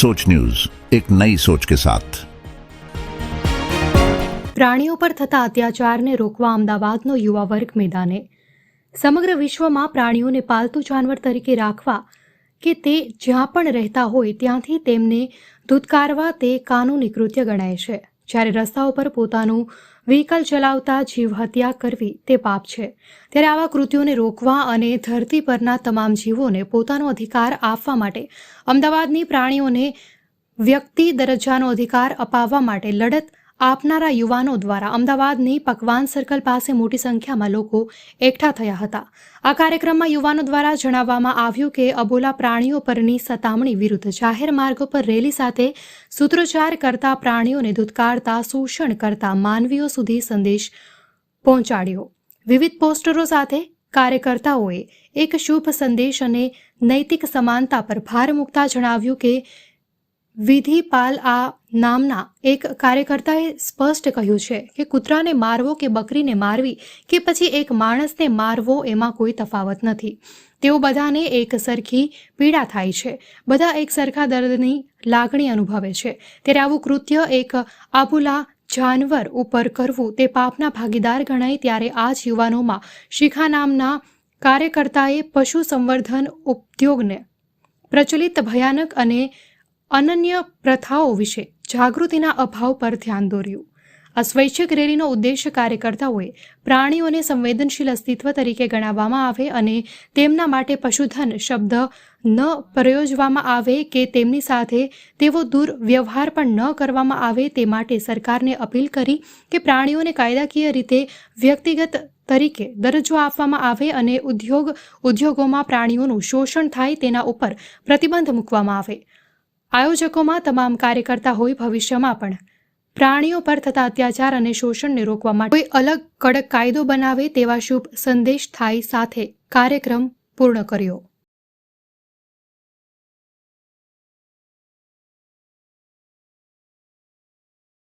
सोच न्यूज एक नई सोच के साथ પ્રાણીઓ પર થતા અત્યાચારને રોકવા અમદાવાદનો યુવા વર્ગ મેદાને સમગ્ર વિશ્વમાં પ્રાણીઓને પાલતુ જાનવર તરીકે રાખવા કે તે જ્યાં પણ રહેતા હોય ત્યાંથી તેમને ધૂતકારવા તે કાનૂની કૃત્ય ગણાય છે જ્યારે રસ્તાઓ પર પોતાનું વ્હીકલ ચલાવતા જીવ હત્યા કરવી તે પાપ છે. ત્યારે આવા કૃત્યોને રોકવા અને ધરતી પરના તમામ જીવોને પોતાનો અધિકાર આપવા માટે, અમદાવાદની પ્રાણીઓને વ્યક્તિ દરજ્જાનો અધિકાર અપાવવા માટે લડત આપનારા યુવાનો દ્વારા અમદાવાદની પકવાન સર્કલ પાસે મોટી સંખ્યામાં લોકો એકઠા થયા હતા. આ કાર્યક્રમમાં યુવાનો દ્વારા જણાવવામાં આવ્યું કે અબોલા પ્રાણીઓ પરની સતામણી વિરુદ્ધ જાહેર માર્ગો પર રેલી સાથે સૂત્રોચ્ચાર કરતા પ્રાણીઓને ધુતકારતા, શોષણ કરતા માનવીઓ સુધી સંદેશ પહોંચાડ્યો. વિવિધ પોસ્ટરો સાથે કાર્યકર્તાઓએ એક શુભ સંદેશ અને નૈતિક સમાનતા પર ભાર મૂકતા જણાવ્યું કે વિધિપાલ આ નામના એક કાર્યકર્તાએ સ્પષ્ટ કહ્યું છે કે કૂતરાને મારવો કે બકરીને મારવી કે પછી એક માણસને મારવો એમાં કોઈ તફાવત નથી. તેઓ બધાને એક સરખી પીડા થાય છે. બધા એક સરખા દર્દની લાગણી અનુભવે છે. ત્યારે આવું કૃત્ય એક આબુલા જાનવર ઉપર કરવું તે પાપના ભાગીદાર ગણાય ત્યારે આ જ યુવાનોમાં શિખા નામના કાર્યકર્તાએ પશુ સંવર્ધન ઉદ્યોગને પ્રચલિત ભયાનક અને અનન્ય પ્રથાઓ વિશે જાગૃતિના અભાવ પર ધ્યાન દોર્યું. આ સ્વૈચ્છિક રેલીનો ઉદ્દેશ્ય કાર્યકર્તાઓએ પ્રાણીઓને સંવેદનશીલ અસ્તિત્વ તરીકે ગણાવવામાં આવે અને તેમના માટે પશુધન શબ્દ ન પ્રયોજવામાં આવે કે તેમની સાથે તેવો દુર્વ્યવહાર પણ ન કરવામાં આવે તે માટે સરકારને અપીલ કરી કે પ્રાણીઓને કાયદાકીય રીતે વ્યક્તિગત તરીકે દરજ્જો આપવામાં આવે અને ઉદ્યોગ ઉદ્યોગોમાં પ્રાણીઓનું શોષણ થાય તેના ઉપર પ્રતિબંધ મૂકવામાં આવે. આયોજકોમાં તમામ કાર્યકર્તા હોય ભવિષ્યમાં પણ. પ્રાણીઓ પર થતા અત્યાચાર અને શોષણને રોકવા માટે કોઈ અલગ કડક કાયદો બનાવે તેવા શુભ સંદેશ થાય સાથે કાર્યક્રમ પૂર્ણ કર્યો.